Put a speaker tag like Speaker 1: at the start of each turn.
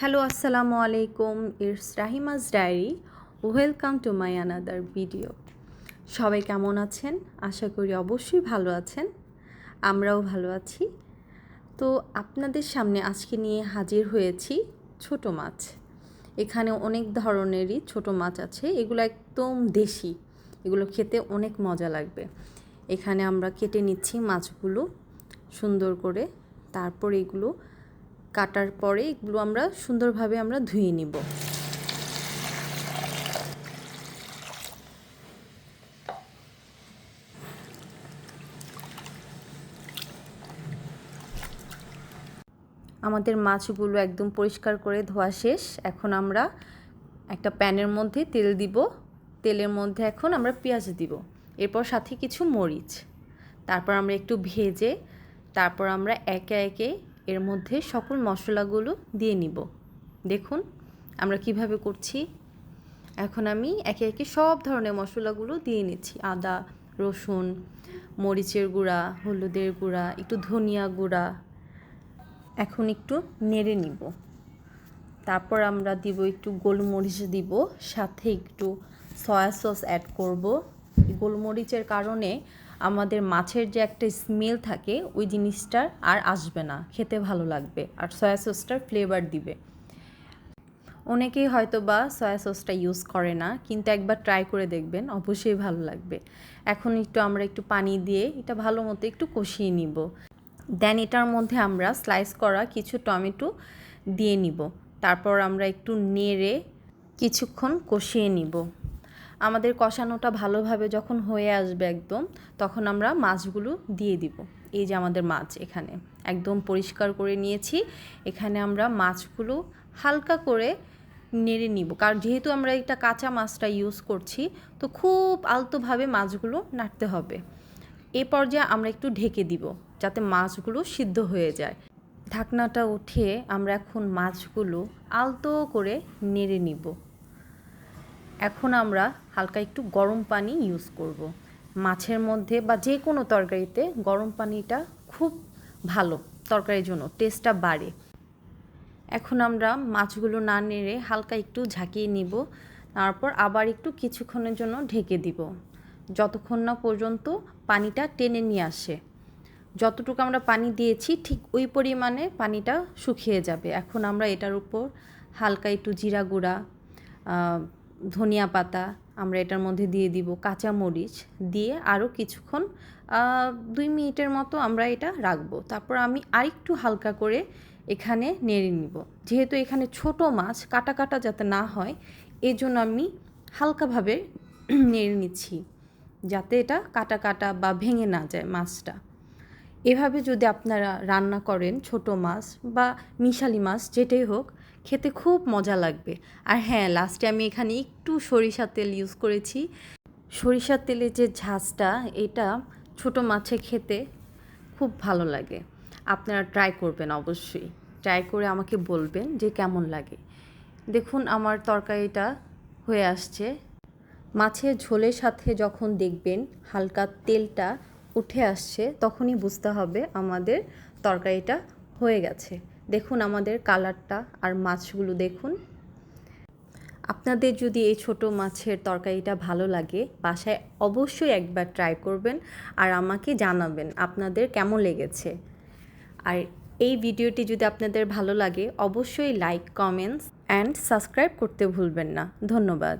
Speaker 1: Hello আসসালামু আলাইকুম it's Rahima's diary welcome to my another video সবাই কেমন আছেন? আশা করি অবশ্যই ভালো আছেন। আমরাও ভালো আছি। তো আপনাদের সামনে আজকে নিয়ে হাজির হয়েছি ছোট মাছ। এখানে অনেক ধরনেরই ছোট মাছ আছে। এগুলো একদম দেশি। এগুলো খেতে অনেক মজা লাগবে। এখানে আমরা কেটে নিচ্ছি মাছগুলো সুন্দর করে। তারপর এগুলো কাটার পরে এগুলো আমরা সুন্দরভাবে আমরা ধুয়ে নিব। আমাদের মাছগুলো একদম পরিষ্কার করে ধোয়া শেষ। এখন আমরা একটা প্যানের মধ্যে তেল দিব। তেলের মধ্যে এখন আমরা পেঁয়াজ দিব। এরপর সাথে কিছু মরিচ। তারপর আমরা একটু ভেজে তারপর আমরা একে একে এর মধ্যে সকল মশলাগুলো দিয়ে নিব। দেখুন, আমরা কীভাবে করছি। এখন আমি একে একে সব ধরনের মশলাগুলো দিয়ে নিচ্ছি। আদা, রসুন, মরিচের গুঁড়া, হলুদের গুঁড়া, একটু ধনিয়া গুঁড়া। এখন একটু নেড়ে নিব। তারপর আমরা দিব একটু গোলমরিচ দিব, সাথে একটু সয়া সস অ্যাড করব। গোলমরিচের কারণে আমাদের মাছের যে একটা স্মেল থাকে, ওই জিনিসটা আর আসবে না। খেতে ভালো লাগবে আর সয়া সসটার ফ্লেভার দিবে। অনেকেই হয়তো বা সয়া সসটা ইউজ করে না, কিন্তু একবার ট্রাই করে দেখবেন, অবশ্যই ভালো লাগবে। এখন একটু আমরা একটু পানি দিয়ে এটা ভালো মতো একটু কষিয়ে নিব। দেন এটার মধ্যে আমরা স্লাইস করা কিছু টমেটো দিয়ে নিব। তারপর আমরা একটু নেড়ে কিছুক্ষণ কষিয়ে নিব। আমাদের কষানোটা ভালোভাবে যখন হয়ে আসবে একদম, তখন আমরা মাছগুলো দিয়ে দিব। এই যে আমাদের মাছ এখানে। একদম পরিষ্কার করে নিয়েছি। এখানে আমরা মাছগুলো হালকা করে নেড়ে নিব। কারণ যেহেতু আমরা এটা কাঁচা মাছটা ইউজ করছি, তো খুব আলতোভাবে মাছগুলো নাড়তে হবে। এ পর্যায়ে আমরা একটু ঢেকে দিব, যাতে মাছগুলো সিদ্ধ হয়ে যায়। ঢাকনাটা উঠিয়ে আমরা এখন মাছগুলো আলতো করে নেড়ে নিব। এখন আমরা হালকা একটু গরম পানি ইউজ করব। মাছের মধ্যে বা যে কোনো তরকারিতে গরম পানিটা খুব ভালো তরকারির জন্য টেস্টটা বাড়ে। এখন আমরা মাছগুলো না নেড়ে হালকা একটু ঝাঁকিয়ে নিব, তারপর আবার একটু কিছুক্ষণের জন্য ঢেকে দিব। যতক্ষণ না পর্যন্ত পানিটা টেনে নিয়ে আসে। যতটুকু আমরা পানি দিয়েছি, ঠিক ওই পরিমাণে পানিটা শুকিয়ে যাবে। এখন আমরা এটার উপর হালকা একটু জিরা গুঁড়া ধনিয়া পাতা আমরা এটার মধ্যে দিয়ে দিব কাঁচা মরিচ দিয়ে আরও কিছুক্ষণ দুই মিনিটের মতো আমরা এটা রাখব। তারপর আমি আরেকটু হালকা করে এখানে নেড়ে নিব। যেহেতু এখানে ছোট মাছ, কাটা কাটা যাতে না হয়, এই জন্য আমি হালকাভাবে নেড়ে নিচ্ছি, যাতে এটা কাটা কাটা বা ভেঙে না যায় মাছটা। এভাবে যদি আপনারা রান্না করেন ছোট মাছ বা মিশালি মাছ, যেটাই হোক খেতে খুব মজা লাগবে। আর হ্যাঁ লাস্টে আমি এখানে একটু সরিষার তেল ইউজ করেছি। সরিষার তেলের যে ঝাঁজটা, এটা ছোট মাছে খেতে খুব ভালো লাগে। আপনারা ট্রাই করবেন অবশ্যই। ট্রাই করে আমাকে বলবেন যে কেমন লাগে। দেখুন, আমার তরকারিটা হয়ে আসছে। মাছের ঝোলের সাথে যখন দেখবেন হালকা তেলটা উঠে আসছে, তখনই বুঝতে হবে আমাদের তরকারিটা হয়ে গেছে। দেখুন আমাদের কালারটা আর মাছগুলো দেখুন। আপনাদের যদি এই ছোট মাছের তরকারিটা ভালো লাগে, বাসায় অবশ্যই একবার ট্রাই করবেন আর আমাকে জানাবেন আপনাদের কেমন লেগেছে। আর এই ভিডিওটি যদি আপনাদের ভালো লাগে, অবশ্যই লাইক কমেন্টস অ্যান্ড সাবস্ক্রাইব করতে ভুলবেন না। ধন্যবাদ।